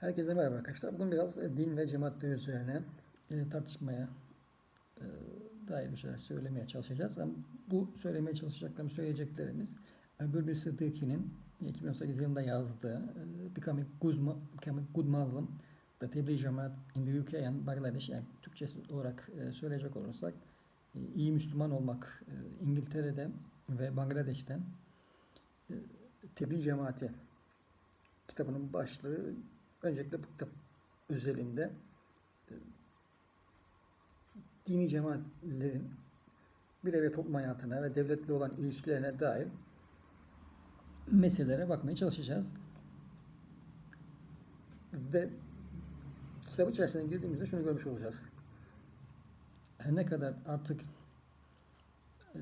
Herkese merhaba arkadaşlar. Bugün biraz e, din ve cemaatler üzerine e, tartışmaya e, dair bir şeyler söylemeye çalışacağız. Bu söylemeye çalışacaklarımız, söyleyeceklerimiz Bülbül Sıddıki'nin 2018 yılında yazdığı Becoming Mu- Becoming Good Muslim The Tabligh Jamaat in the UK and Bangladesh yani Türkçesi olarak söyleyecek olursak iyi Müslüman olmak İngiltere'de ve Bangladeş'te Tebliğ Cemaati kitabının başlığı öncelikle bu kitap özelinde e, dini cemaatlerin birey ve toplum hayatına ve devletle olan ilişkilerine dair meselelere bakmaya çalışacağız. Ve kitap içerisine girdiğimizde şunu görmüş olacağız. Her ne kadar artık e,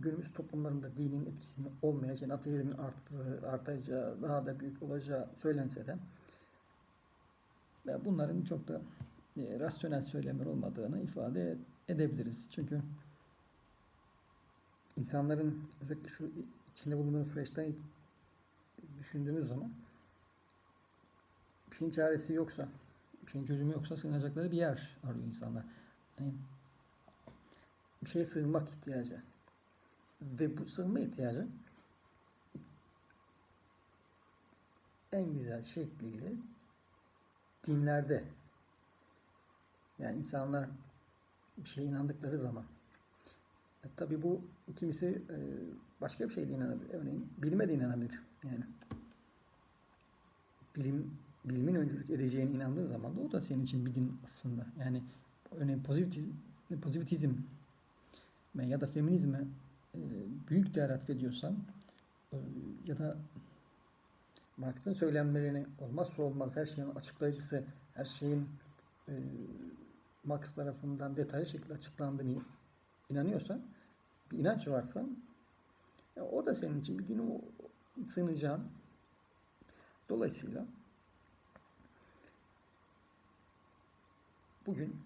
günümüz toplumlarında dinin etkisinin olmayacağı, ateizmin arttığı, artacağı, daha da büyük olacağı söylense de ve bunların çok da e, rasyonel söylemler olmadığını ifade edebiliriz. Çünkü insanların özellikle şu içinde bulunduğu süreçten düşündüğümüz zaman bir şeyin çaresi yoksa, bir şeyin çözümü yoksa sığınacakları bir yer arıyor insanlar. Yani bir şeye sığınmak ihtiyacı. Ve bu sığınma ihtiyacı en güzel şekliyle dinlerde yani insanlar bir şeye inandıkları zaman e, tabi bu kimisi e, başka bir şeye inanabilir. Örneğin bilime de inanabilir. Yani bilim bilimin öncülük edeceğine inandığın zaman da o da senin için bir din aslında. Yani örneğin pozitivizm, pozitivizm ya da feminizme e, büyük değer atfediyorsan e, ya da Marx'ın söylemlerini olmazsa olmaz her şeyin açıklayıcısı, her şeyin e, Marx tarafından detaylı şekilde açıklandığını inanıyorsan, bir inanç varsa ya o da senin için bir din o sığınacağın. Dolayısıyla bugün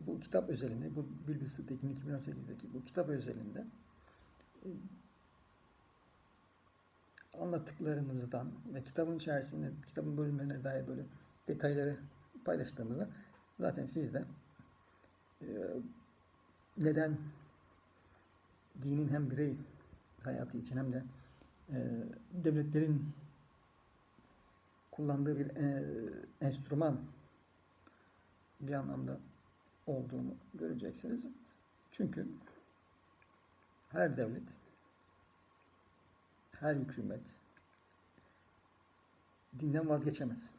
bu kitap özelinde, bu Bülbül Sıddık'ın 2018'deki bu kitap özelinde e, anlattıklarımızdan ve kitabın içerisinde, kitabın bölümlerine dair böyle detayları paylaştığımızda zaten siz de e, neden dinin hem birey hayatı için hem de e, devletlerin kullandığı bir e, enstrüman bir anlamda olduğunu göreceksiniz. Çünkü her devlet, her hükümet dinden vazgeçemez.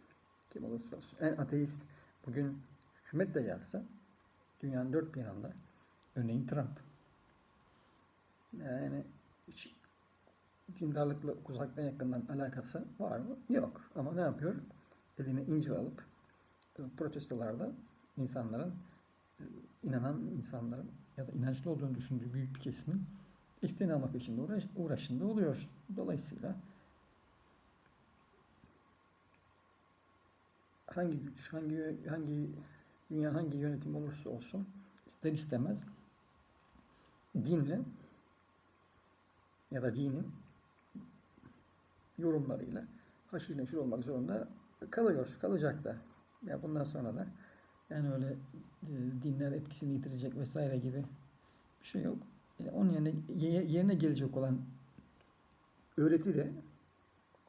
Kim olursa olsun. En ateist bugün hükümet de gelse dünyanın dört bir yanında örneğin Trump yani hiç dindarlıkla uzaktan yakından alakası var mı? Yok. Ama ne yapıyor? Eline İncil alıp protestolarda insanların inanan insanların ya da inançlı olduğunu düşündüğü büyük bir kesimin isteğini almak peşinde uğraş, uğraşında oluyor. Dolayısıyla hangi güç, hangi hangi dünyanın hangi yönetim olursa olsun ister istemez dinle ya da dinin yorumlarıyla haşır neşir olmak zorunda kalıyor, kalacak da. Ya bundan sonra da yani öyle e, dinler etkisini yitirecek vesaire gibi bir şey yok. E, onun yerine ye- yerine gelecek olan öğreti de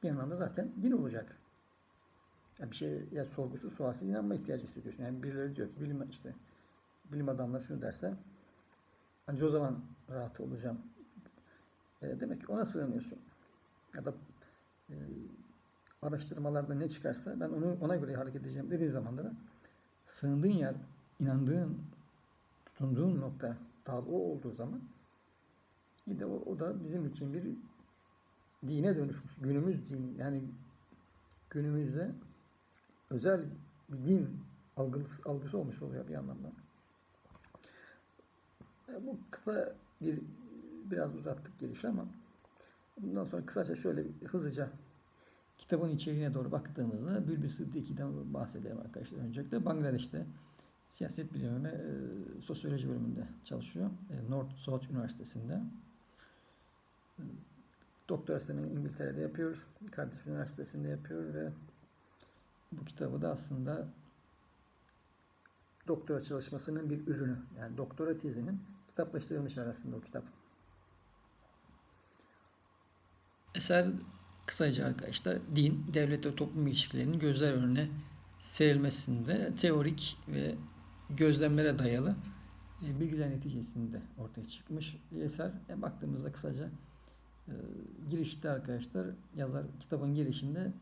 bir anlamda zaten din olacak. Ya bir şey ya sorgusu sualsiz inanma ihtiyacı hissediyorsun. Yani birileri diyor ki bilim işte bilim adamları şunu derse ancak o zaman rahat olacağım. E, demek ki ona sığınıyorsun. Ya da e, araştırmalarda ne çıkarsa ben onu ona göre hareket edeceğim dediği zaman da sığındığın yer, inandığın, tutunduğun nokta dal o olduğu zaman bir de o, o da bizim için bir dine dönüşmüş. Günümüz dini. Yani günümüzde özel bir din algısı, algısı olmuş oluyor bir anlamda. E, Bu kısa bir biraz uzattık girişi ama bundan sonra kısaca şöyle hızlıca kitabın içeriğine doğru baktığımızda Bülbül Sıddıki'den bahsedelim arkadaşlar. Öncelikle Bangladeş'te siyaset bilimi ve e, sosyoloji bölümünde çalışıyor. E, North South Üniversitesi'nde. E, doktorasını İngiltere'de yapıyor. Cardiff Üniversitesi'nde yapıyor ve bu kitabı da aslında doktora çalışmasının bir ürünü. Yani doktora tezinin kitaplaştırılmış arasında o kitap. Eser kısaca arkadaşlar din, devlet ve toplum ilişkilerinin gözler önüne serilmesinde teorik ve gözlemlere dayalı e, bilgiler neticesinde ortaya çıkmış bir eser. E, baktığımızda kısaca e, girişte arkadaşlar yazar kitabın girişinde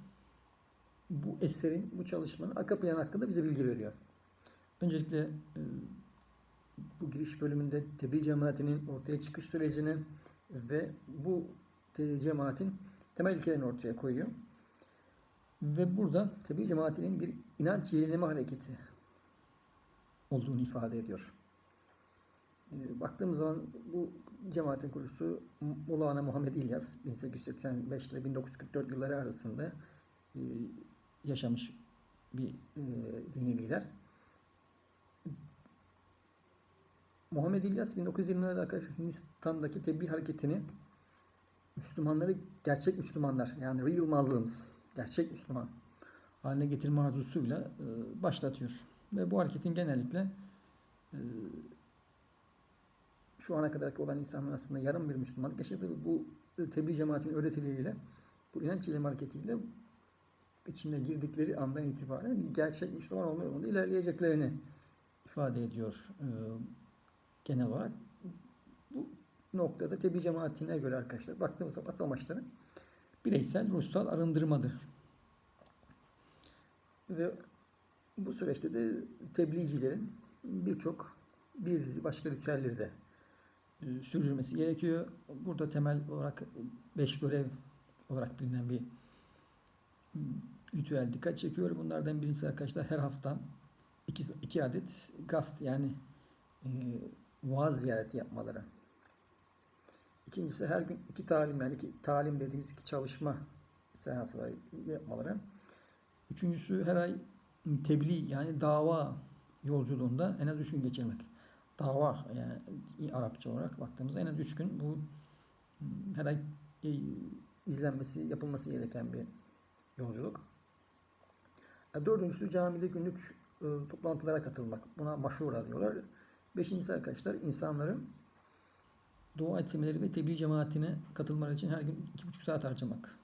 bu eserin, bu çalışmanın arka planı hakkında bize bilgi veriyor. Öncelikle e, bu giriş bölümünde tebliğ cemaatinin ortaya çıkış sürecini ve bu cemaatin temel ilkelerini ortaya koyuyor. Ve burada tebliğ cemaatinin bir inanç yenileme hareketi olduğunu ifade ediyor. E, Baktığımız zaman bu cemaatin kurucusu Mevlana Muhammed İlyas 1885 ile 1944 yılları arasında e, yaşamış bir e, dini lider. Muhammed İlyas 1920'lerde arkadaşlar Hindistan'daki tebliğ hareketini Müslümanları gerçek Müslümanlar yani real Muslims, gerçek Müslüman haline getirme arzusuyla e, başlatıyor. Ve bu hareketin genellikle e, şu ana kadarki olan insanlar aslında yarım bir Müslümanlık yaşadı ve bu tebliğ cemaatinin öğretileriyle bu inanç ilim hareketiyle içine girdikleri andan itibaren bir gerçek Müslüman olma yolunda ilerleyeceklerini ifade ediyor e, genel olarak. Bu noktada tebliğ cemaatine göre arkadaşlar baktığımız zaman asıl amaçları bireysel ruhsal arındırmadır. Ve bu süreçte de tebliğcilerin birçok bir dizi başka ritüelleri de e, sürdürmesi gerekiyor. Burada temel olarak beş görev olarak bilinen bir m, ritüel dikkat çekiyor. Bunlardan birincisi arkadaşlar her hafta iki, iki adet gast yani e, vaaz ziyareti yapmaları. İkincisi her gün iki talim yani iki talim dediğimiz iki çalışma seansları yapmaları. Üçüncüsü her ay tebliğ yani dava yolculuğunda en az üç gün geçirmek. Dava yani Arapça olarak baktığımızda en az üç gün bu m, her ay e, izlenmesi, yapılması gereken bir yolculuk. E, Dördüncüsü camide günlük e, toplantılara katılmak. Buna maşura diyorlar. Beşincisi arkadaşlar insanların dua etmeleri ve tebliğ cemaatine katılmaları için her gün iki buçuk saat harcamak.